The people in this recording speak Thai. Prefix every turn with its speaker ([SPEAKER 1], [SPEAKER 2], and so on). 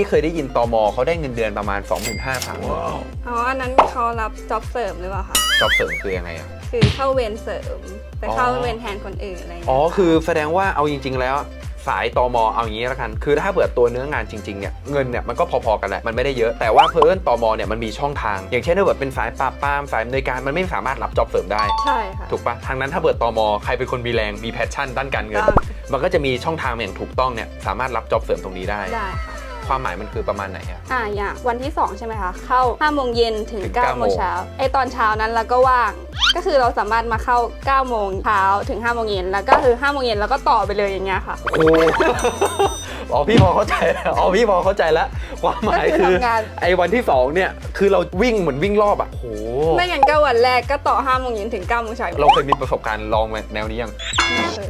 [SPEAKER 1] ที่เคยได้ยินตมเขาได้เงินเดือนประมาณ 25,000 3 0 0
[SPEAKER 2] อ๋อ อันนั้นเขารับจ็อบเสริมหรือเปล่าคะ
[SPEAKER 1] 0จอบเสริมคือยังไงอะ
[SPEAKER 2] คือเข้าเวรเสริม ไปเข้า
[SPEAKER 1] อ๋อ
[SPEAKER 2] เวรแทนคนอื่นอะไรอย่าง
[SPEAKER 1] อ๋อ
[SPEAKER 2] เงี้ย
[SPEAKER 1] คือแสดงว่าเอาจริง ๆ แล้ว สายตมเอาอย่างนี้แล้วกัน คือถ้าเปิดตัวเนื้องานจริงๆเนี่ยเงินเนี่ยมันก็พอๆกันแหละมันไม่ได้เยอะแต่ว่าเพิ่นตมเนี่ยมันมีช่องทาง อย่างเช่นถ้าเกิดเป็นสายปราบปรามสายอำนวยการมันไม่สามารถรับจ็อบเสริมได้
[SPEAKER 2] ใช่ค่ะ
[SPEAKER 1] ถูกปะทางนั้นถ้าเปิดตมใครเป็นคนมีแรงมีแพชชั่นด้านการเงิน
[SPEAKER 2] ได้
[SPEAKER 1] มันก็จะมีช่องทางอย่างถูกต้องเนี่ยสามารถรับจ็อบเสริมตรงนี้ได้
[SPEAKER 2] ได้ค่ะ
[SPEAKER 1] ความหมายมันคือประมาณไหนอะ
[SPEAKER 2] อ่าอย่างวันที่ 2 ใช่ไหมคะ เข้า5โมงเย็นถึง
[SPEAKER 1] ถึง
[SPEAKER 2] 9
[SPEAKER 1] 9
[SPEAKER 2] โมงเช้าไอตอนเช้านั้นเราก็ว่าง ก็คือเราสามารถมาเข้า9โมงเช้าถึง5โมงเย็นแล้วก็คือ5โมงเย็นแล้วก็ต่อไปเลยอย่างเงี้ยค่ะ
[SPEAKER 1] โอ้ อ๋อพี่พอเข้าใจแล้วอ๋อพี่พอเข้าใจแล้ว ความหมาย
[SPEAKER 2] ก็คื
[SPEAKER 1] คือ
[SPEAKER 2] อทำงาน
[SPEAKER 1] ไอ้วันที่สองเนี่ยคือเราวิ่งเหมือนวิ่งรอบอะโอ้โห
[SPEAKER 2] ไม่งั้นก็วันแรกก็ต่อ5โมงเย็นถึง9โมงเช้า
[SPEAKER 1] เราเคยมีประสบการณ์ลองแนวนี้ยัง
[SPEAKER 2] ไม่เคย